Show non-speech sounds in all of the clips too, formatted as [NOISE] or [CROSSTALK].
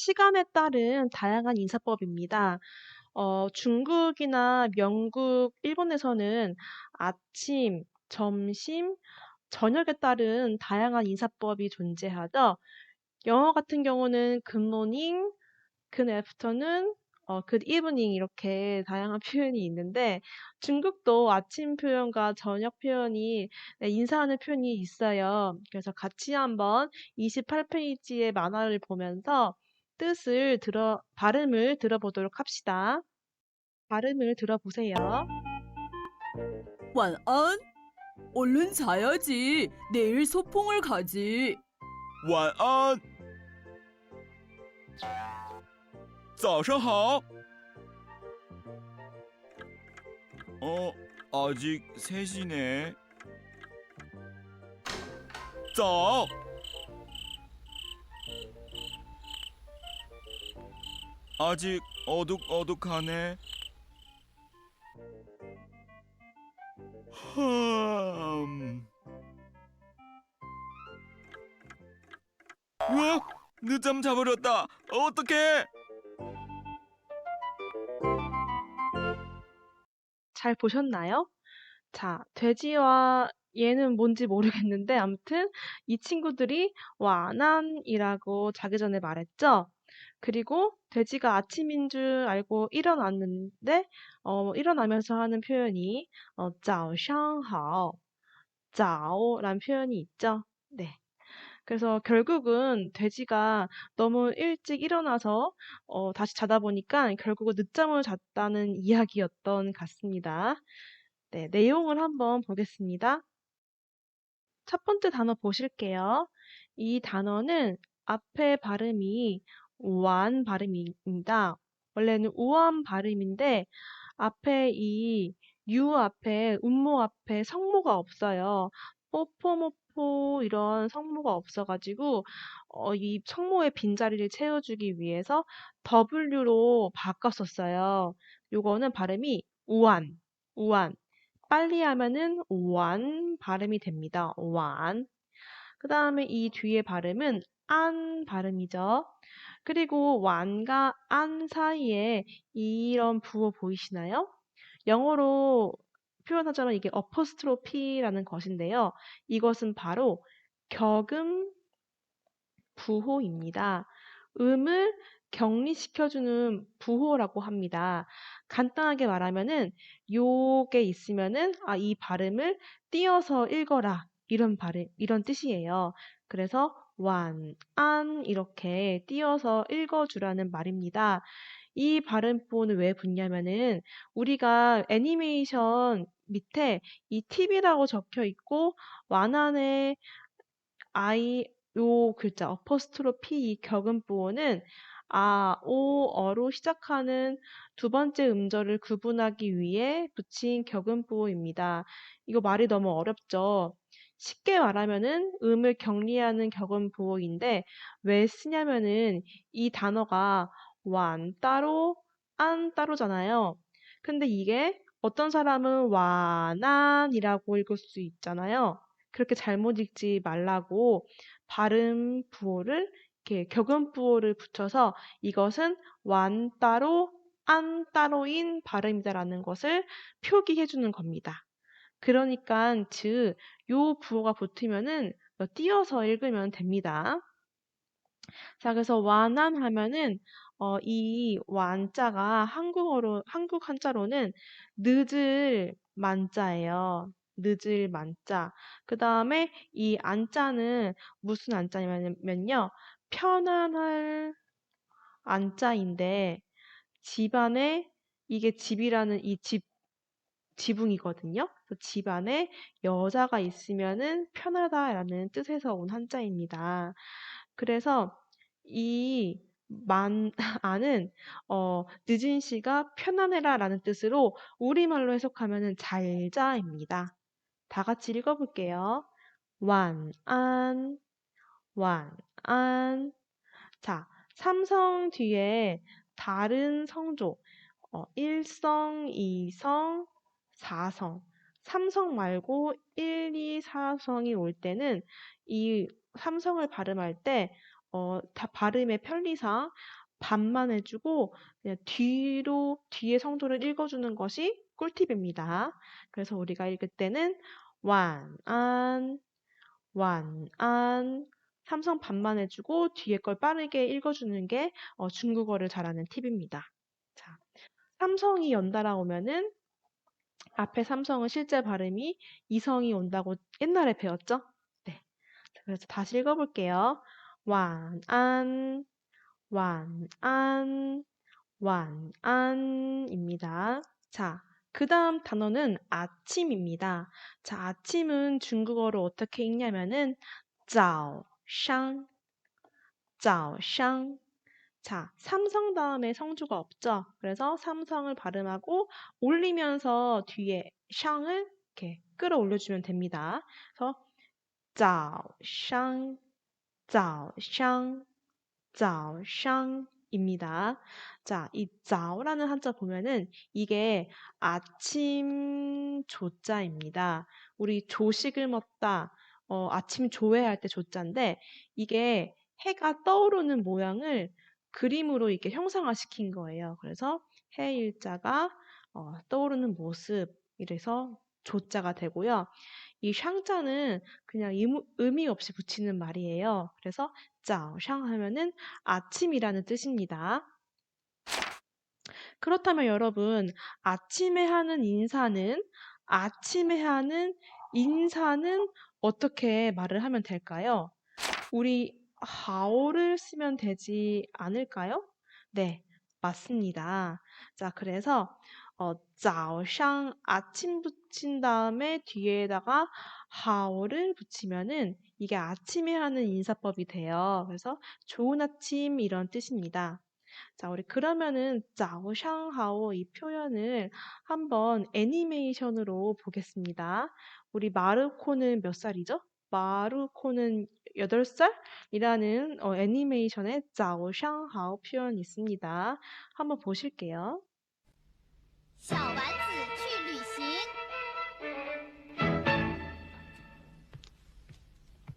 시간에 따른 다양한 인사법입니다. 어, 중국이나 영국, 일본에서는 아침, 점심, 저녁에 따른 다양한 인사법이 존재하죠. 영어 같은 경우는 굿모닝, 굿애프터눈, 어, good evening 이렇게 다양한 [LAUGHS] 표현이 있는데 중국도 아침 표현과 저녁 표현이 네, 인사하는 표현이 있어요. 그래서 같이 한번 28페이지의 만화를 보면서 뜻을 들어 발음을 들어보도록 합시다. 발음을 들어보세요. 晚安. 얼른 자야지. 내일 소풍을 가지. 晚安。早上好。 어, 아직 3시네. 早。 아직 어둑어둑하네. 흠. 우와! 늦잠 자버렸다. 어떡해? 잘 보셨나요? 자, 돼지와 얘는 뭔지 모르겠는데 아무튼 이 친구들이 와난이라고 자기 전에 말했죠. 그리고 돼지가 아침인 줄 알고 일어났는데 어, 일어나면서 하는 표현이 어, 早上好, 早란 표현이 있죠. 네. 그래서 결국은 돼지가 너무 일찍 일어나서 어, 다시 자다 보니까 결국은 늦잠을 잤다는 이야기였던 것 같습니다. 네, 내용을 한번 보겠습니다. 첫 번째 단어 보실게요. 이 단어는 앞에 발음이 완 발음입니다. 원래는 우완 발음인데 앞에 이 유 앞에 음모 앞에 성모가 없어요. 뽀뽀모포 이런 성모가 없어가지고 어, 이 성모의 빈자리를 채워주기 위해서 W로 바꿨었어요. 요거는 발음이 우완, 우완. 빨리 하면은 완 발음이 됩니다. 완. 그 다음에 이 뒤에 발음은 안 발음이죠. 그리고 완과 안 사이에 이런 부호 보이시나요? 영어로 표현하자면 이게 어퍼스트로피라는 것인데요. 이것은 바로 격음 부호입니다. 음을 격리시켜주는 부호라고 합니다. 간단하게 말하면은 요게 있으면은 아, 이 발음을 띄어서 읽어라 이런 발음 이런 뜻이에요. 그래서 완, 안 이렇게 띄어서 읽어주라는 말입니다. 이 발음부호는 왜 붙냐면은 우리가 애니메이션 밑에 이 팁이라고 적혀 있고 완안의 I 요 글자 어퍼스트로피 이 격음 부호는 아, 오, 어로 시작하는 두 번째 음절을 구분하기 위해 붙인 격음 부호입니다. 이거 말이 너무 어렵죠? 쉽게 말하면은 음을 격리하는 격음부호인데 왜 쓰냐면은 이 단어가 완 따로 안 따로잖아요. 근데 이게 어떤 사람은 완안이라고 읽을 수 있잖아요. 그렇게 잘못 읽지 말라고 발음 부호를 이렇게 격음 부호를 붙여서 이것은 완 따로 안 따로인 발음이다라는 것을 표기해 주는 겁니다. 그러니까 즉요 부호가 붙으면은 띄어서 읽으면 됩니다. 자, 그래서 완안 하면은 어, 이 완자가 한국어로 한국 한자로는 늦을 만자예요. 늦을 만자. 그 다음에 이 안자는 무슨 안자냐면요. 편안할 안자인데 집안에 이게 집이라는 이 집 지붕이거든요. 집 안에 여자가 있으면은 편하다라는 뜻에서 온 한자입니다. 그래서 이 만, [LAUGHS] 안은, 어, 늦은 시가 편안해라 라는 뜻으로 우리말로 해석하면은 잘자입니다. 다 같이 읽어볼게요. 완안, 완안. 자, 삼성 뒤에 다른 성조, 어, 1성, 2성, 4성. 삼성 말고 1, 2, 4성이 올 때는 이 삼성을 발음할 때 어, 다 발음의 편리상 반만 해주고 그냥 뒤로 뒤에 성조를 읽어주는 것이 꿀팁입니다. 그래서 우리가 읽을 때는 완안, 완안 삼성 반만 해주고 뒤에 걸 빠르게 읽어주는 게 어, 중국어를 잘하는 팁입니다. 자, 삼성이 연달아 오면은 앞에 삼성은 실제 발음이 이성이 온다고 옛날에 배웠죠? 네. 그래서 다시 읽어볼게요. 완안, 완안, 완안입니다. 자, 그 다음 단어는 아침입니다. 자, 아침은 중국어로 어떻게 읽냐면은 早上, 早上. 자, 삼성 다음에 성주가 없죠. 그래서 삼성을 발음하고 올리면서 뒤에 샹을 이렇게 끌어올려주면 됩니다. 그래서 자샹, 자샹, 자샹입니다. 자, 이 자오라는 한자 보면은 이게 아침 조자입니다. 우리 조식을 먹다, 어, 아침 조회할 때 조자인데 이게 해가 떠오르는 모양을 그림으로 이렇게 형상화시킨 거예요. 그래서 해 일자가 어, 떠오르는 모습 이래서 조자가 되고요. 이 샹자는 그냥 의미 없이 붙이는 말이에요. 그래서 早上 하면은 아침이라는 뜻입니다. 그렇다면 여러분, 아침에 하는 인사는 아침에 하는 인사는 어떻게 말을 하면 될까요? 우리 하오를 쓰면 되지 않을까요? 네, 맞습니다. 자, 그래서 어, 早上 아침 붙인 다음에 뒤에다가 하오를 붙이면은 이게 아침에 하는 인사법이 돼요. 그래서 좋은 아침 이런 뜻입니다. 자, 우리 그러면은 早上好이 표현을 한번 애니메이션으로 보겠습니다. 우리 마르코는 몇 살이죠? 마르코는 8살이라는 어, 애니메이션에 早上好 표현이 있습니다. 한번 보실게요. 小丸子去旅行。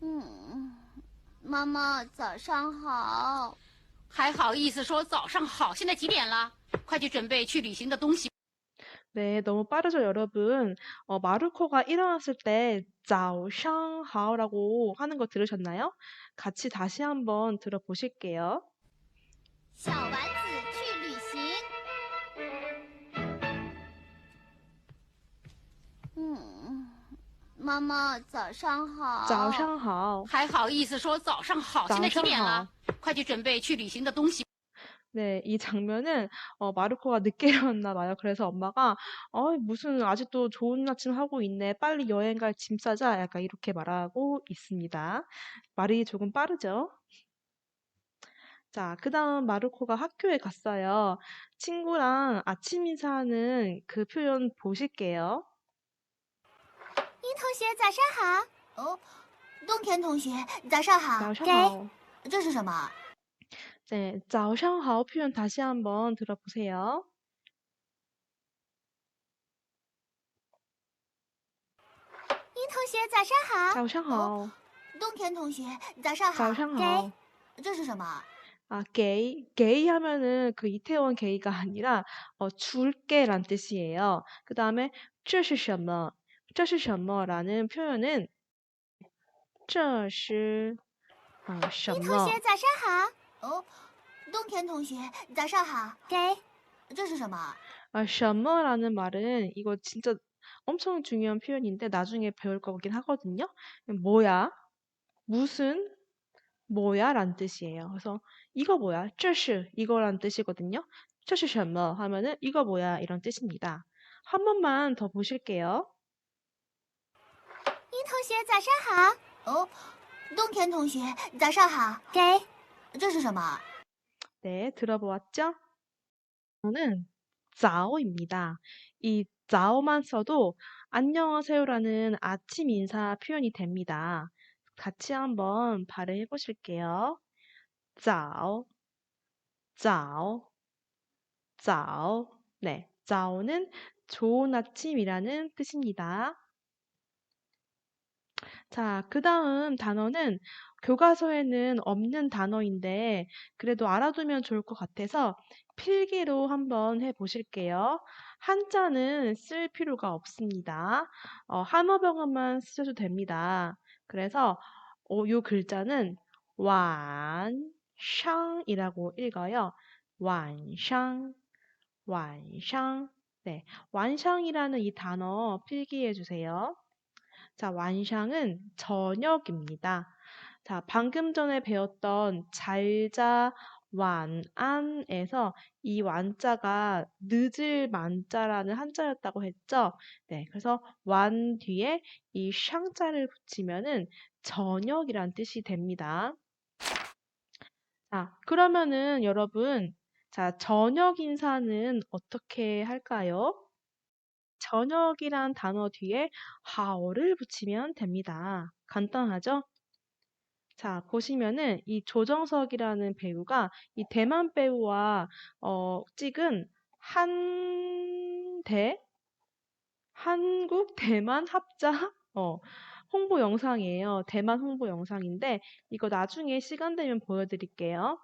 嗯，妈妈早上好。还好意思说早上好？现在几点了？快去准备去旅行的东西。 네, 너무 빠르죠, 여러분. 어, 마르코가 일어났을 때 早上好라고 하는 거 들으셨나요? 같이 다시 한번 들어보실게요. 小丸子去旅行。嗯，妈妈早上好。早上好.还好意思说早上好？现在几点了？快去准备去旅行的东西。 네, 이 장면은 어, 마르코가 늦게 일어났나 봐요. 그래서 엄마가 어, 무슨 아직도 좋은 아침 하고 있네. 빨리 여행 갈 짐 싸자. 약간 이렇게 말하고 있습니다. 말이 조금 빠르죠? 자, 그 다음 마르코가 학교에 갔어요. 친구랑 아침 인사하는 그 표현 보실게요. 殷同学早上好。哦，冬田同学早上好。早上好.这是什么？ 네, 早上好 표현 다시 한번 들어보세요. 殷同学早上好。早上好.冬田同学早上好。早上好.这是什么？ 아, 게이. 게이 하면은 그 이태원 게이가 아니라 어, 줄게란 뜻이에요. 그 다음에 这是什么?这是什么라는 표현은 这是 어, 什殷同么?学早上好。 哦，冬田同学早上好。给，这是什么？ 아, 什么라는 말은 이거 진짜 엄청 중요한 표현인데 나중에 배울 거긴 하거든요. 뭐야? 무슨? 뭐야? 란 뜻이에요. 그래서 이거 뭐야? 这是 이거란 뜻이거든요. 这是什么 하면은 이거 뭐야? 이런 뜻입니다. 한 번만 더 보실게요. 殷同学早上好。哦，冬田同学早上好。给， 这是什么？ 네, 들어보았죠? 저는 자오입니다. 이 자오만 써도 안녕하세요라는 아침 인사 표현이 됩니다. 같이 한번 발음해 보실게요. 자오, 자오, 자오. 네, 자오는 좋은 아침이라는 뜻입니다. 자, 그 다음 단어는 교과서에는 없는 단어인데 그래도 알아두면 좋을 것 같아서 필기로 한번 해 보실게요. 한자는 쓸 필요가 없습니다. 어, 한어병어만 쓰셔도 됩니다. 그래서 어, 요 글자는 완샹이라고 읽어요. 완샹, 완샹. 네, 완샹이라는 이 단어 필기해 주세요. 자, 완샹은 저녁입니다. 자, 방금 전에 배웠던 잘자 완안에서 이 완자가 늦을 만자라는 한자였다고 했죠. 네, 그래서 완 뒤에 이 샹자를 붙이면은 저녁이란 뜻이 됩니다. 자, 그러면은 여러분, 자, 저녁 인사는 어떻게 할까요? 저녁이란 단어 뒤에 하어를 붙이면 됩니다. 간단하죠? 자, 보시면은 이 조정석이라는 배우가 이 대만 배우와 어, 찍은 한대 한국 대만 합작 어, 홍보 영상이에요. 대만 홍보 영상인데 이거 나중에 시간 되면 보여드릴게요.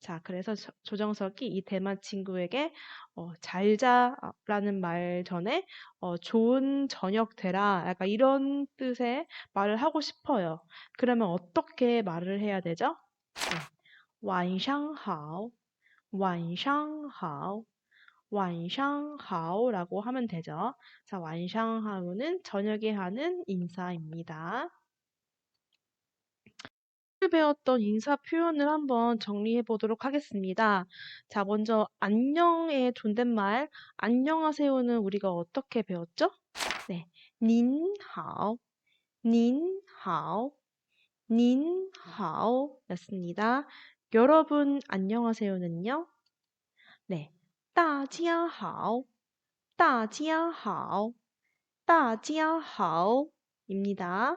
자, 그래서 저- 조정석이 이 대만 친구에게 어, 잘 자라는 말 전에 어, 좋은 저녁 되라 약간 이런 뜻의 말을 하고 싶어요. 그러면 어떻게 말을 해야 되죠? 네. 晚上好, 晚上好, 晚上好라고 하면 되죠. 자, 晚上好는 저녁에 하는 인사입니다. 오늘 배웠던 인사 표현을 한번 정리해 보도록 하겠습니다. 자, 먼저 안녕의 존댓말 안녕하세요는 우리가 어떻게 배웠죠? 네, 您好, 您好, 您好 였습니다. 여러분 안녕하세요는요? 네, 大家好,大家好,大家好입니다.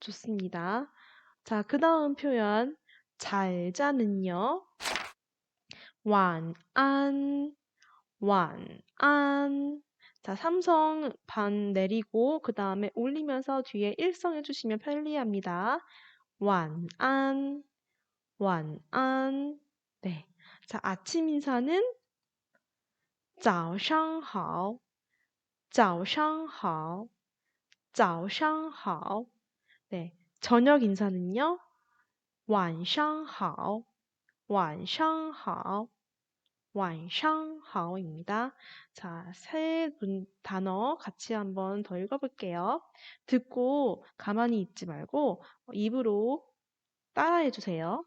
좋습니다. 자, 그 다음 표현. 잘 자는요. 晚安, 晚安. 자, 삼성 반 내리고 그 다음에 올리면서 뒤에 일성 해주시면 편리합니다. 晚安, 晚安. 네. 자, 아침 인사는 早上好,早上好,早上好. 네. 저녁 인사는요. 晚上好,晚上好,晚上好입니다. 자, 세 문, 단어 같이 한번 더 읽어볼게요. 듣고 가만히 있지 말고 입으로 따라해 주세요.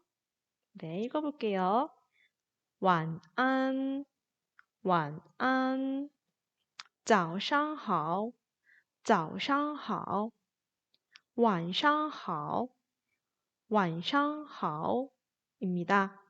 네, 읽어볼게요. 晚安,晚安,早上好,早上好, 晚上好,晚上好입니다.